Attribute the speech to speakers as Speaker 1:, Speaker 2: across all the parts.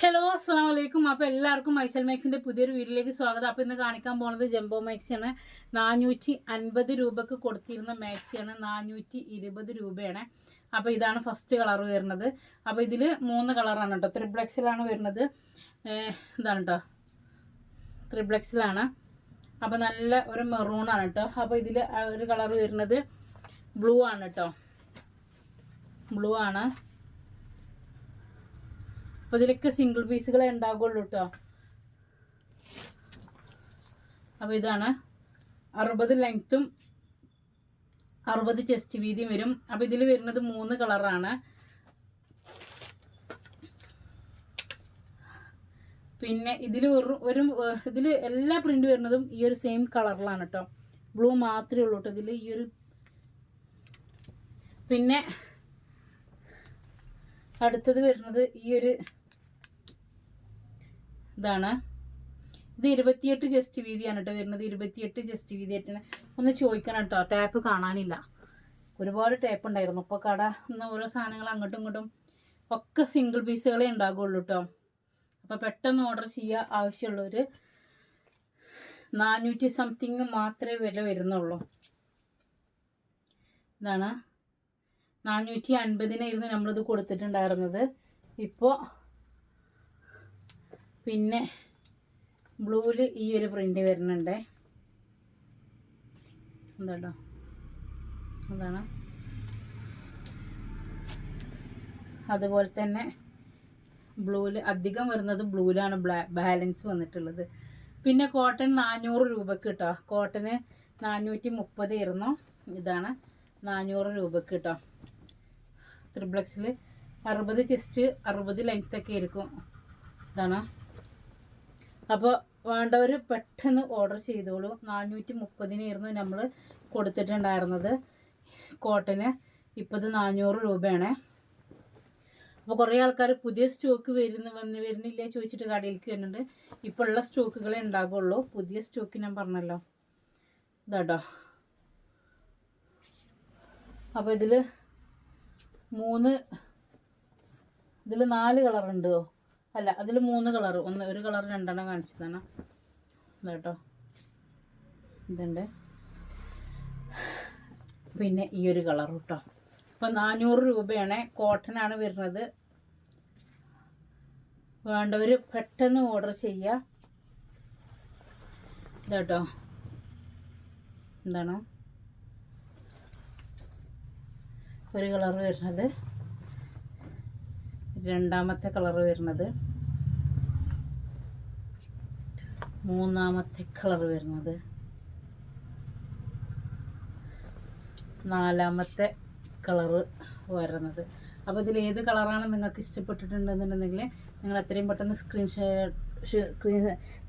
Speaker 1: Hello അസ്സാം വലൈക്കും അപ്പോൾ എല്ലാവർക്കും മൈസൽ മാക്സിന്റെ പുതിയൊരു വീട്ടിലേക്ക് സ്വാഗതം. അപ്പോൾ ഇന്ന് കാണിക്കാൻ പോണത് ജംബോ മാക്സിയാണ്. നാനൂറ്റി അൻപത് രൂപക്ക് കൊടുത്തിരുന്ന മാക്സിയാണ്. നാനൂറ്റി ഇരുപത് രൂപയാണ്. അപ്പോൾ ഇതാണ് ഫസ്റ്റ് കളർ വരുന്നത്. അപ്പോൾ ഇതിൽ മൂന്ന് കളറാണ് കേട്ടോ ത്രിബ്ലക്സിലാണ് വരുന്നത്. ഇതാണ് കേട്ടോ ത്രിബ്ലക്സിലാണ് അപ്പോൾ നല്ല ഒരു മെറൂണാണ് കേട്ടോ അപ്പോൾ ഇതിൽ ഒരു കളർ വരുന്നത് ബ്ലൂ ആണ് കേട്ടോ ബ്ലൂ ആണ്. അപ്പോൾ ഇതിലൊക്കെ സിംഗിൾ പീസുകളെ ഉണ്ടാകുള്ളൂ കേട്ടോ അപ്പോൾ ഇതാണ്. അറുപത് ലെങ്ത്തും അറുപത് ചെസ്റ്റ് വീതിയും വരും. അപ്പോൾ ഇതിൽ വരുന്നത് മൂന്ന് കളറാണ് പിന്നെ ഇതിൽ ഒരു ഇതിൽ എല്ലാ പ്രിന്റ് വരുന്നതും ഈ ഒരു സെയിം കളറിലാണ് കേട്ടോ ബ്ലൂ മാത്രമേ ഉള്ളൂ കേട്ടോ ഇതിൽ ഈ ഒരു. പിന്നെ അടുത്തത് വരുന്നത് ഈ ഒരു ഇതാണ്. ഇത് ഇരുപത്തിയെട്ട് ജസ്റ്റ് വീതിയാണ് കേട്ടോ വരുന്നത്. ഇരുപത്തിയെട്ട് ജസ്റ്റ് വീതി ആയിട്ടാണ് ഒന്ന് ചോദിക്കണം കേട്ടോ. ടാപ്പ് കാണാനില്ല. ഒരുപാട് ടാപ്പ് ഉണ്ടായിരുന്നു. ഇപ്പോൾ കട എന്ന ഓരോ സാധനങ്ങൾ അങ്ങോട്ടും ഇങ്ങോട്ടും ഒക്കെ സിംഗിൾ പീസുകളേ ഉണ്ടാകുള്ളൂ കേട്ടോ. അപ്പോൾ പെട്ടെന്ന് ഓർഡർ ചെയ്യുക ആവശ്യമുള്ളവർ നാനൂറ്റി സംതിങ് മാത്രമേ വില വരുന്നുള്ളൂ. ഇതാണ്. നാനൂറ്റി അൻപതിനായിരുന്നു നമ്മളിത് കൊടുത്തിട്ടുണ്ടായിരുന്നത്. ഇപ്പോൾ പിന്നെ ബ്ലൂവിൽ ഈ ഒരു പ്രിന്റ് വരുന്നുണ്ട്. എന്താട്ടോ അതാണ്. അതുപോലെ തന്നെ ബ്ലൂവിൽ അധികം വരുന്നത് ബ്ലൂവിലാണ് ബ്ലാ ബാലൻസ് വന്നിട്ടുള്ളത്. പിന്നെ കോട്ടൺ നാനൂറ് രൂപക്ക് കേട്ടോ കോട്ടന് നാനൂറ്റി മുപ്പത് ആയിരുന്നു. ഇതാണ് നാനൂറ് രൂപക്ക് കേട്ടോ ത്രിബ്ലക്സിൽ അറുപത് ചെസ്റ്റ് അറുപത് ലെങ്ത് ഒക്കെ ആയിരിക്കും. ഇതാണ്. അപ്പോൾ വേണ്ടവർ പെട്ടെന്ന് ഓർഡർ ചെയ്തോളൂ. നാനൂറ്റി മുപ്പതിനായിരുന്നു നമ്മൾ കൊടുത്തിട്ടുണ്ടായിരുന്നത് കോട്ടന്. ഇപ്പോൾ ഇത് നാനൂറ് രൂപയാണ്. അപ്പോൾ കുറേ ആൾക്കാർ പുതിയ സ്റ്റോക്ക് വരുന്ന വന്ന് വരുന്നില്ല ചോദിച്ചിട്ട് കടയിലേക്ക് വരുന്നുണ്ട്. ഇപ്പോൾ ഉള്ള സ്റ്റോക്കുകളെ ഉണ്ടാകുള്ളൂ പുതിയ സ്റ്റോക്ക് ഞാൻ പറഞ്ഞല്ലോ. ഇതാട്ടോ. അപ്പോൾ ഇതിൽ മൂന്ന്. ഇതിൽ നാല് കളർ കളറുണ്ടോ അല്ല അതിൽ മൂന്ന് കളർ ഒന്ന് ഒരു കളർ രണ്ടെണ്ണം കാണിച്ചതാണ്. ഇതാട്ടോ ഇതുണ്ട്. പിന്നെ ഈ ഒരു കളർ കേട്ടോ ഇപ്പം നാനൂറ് രൂപയാണ് കോട്ടൺ ആണ് വരുന്നത്. വേണ്ടവർ പെട്ടെന്ന് ഓർഡർ ചെയ്യുക ഇതാട്ടോ എന്താണ് ഒരു കളർ വരുന്നത്. രണ്ടാമത്തെ കളർ വരുന്നത്. മൂന്നാമത്തെ കളർ വരുന്നത്. നാലാമത്തെ കളറ് വരുന്നത്. അപ്പോൾ ഇതിൽ ഏത് കളറാണ് നിങ്ങൾക്ക് ഇഷ്ടപ്പെട്ടിട്ടുണ്ടെന്നുണ്ടെങ്കിൽ നിങ്ങൾ എത്രയും പെട്ടെന്ന് സ്ക്രീൻഷോട്ട്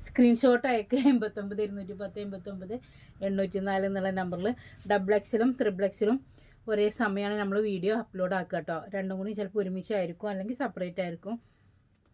Speaker 1: സ്ക്രീൻഷോട്ട് അയക്കുക എൺപത്തൊമ്പത് ഇരുന്നൂറ്റി പത്ത് എൺപത്തൊമ്പത് എണ്ണൂറ്റി നാല് എന്നുള്ള നമ്പറിൽ ഡബിൾ എക്സിലും ത്രിബിൾ എക്സിലും ഒരേ സമയമാണ് നമ്മൾ വീഡിയോ അപ്ലോഡ് ആക്കുക കേട്ടോ രണ്ടും കൂടി ചിലപ്പോൾ ഒരുമിച്ചായിരിക്കും അല്ലെങ്കിൽ സെപ്പറേറ്റ് ആയിരിക്കും.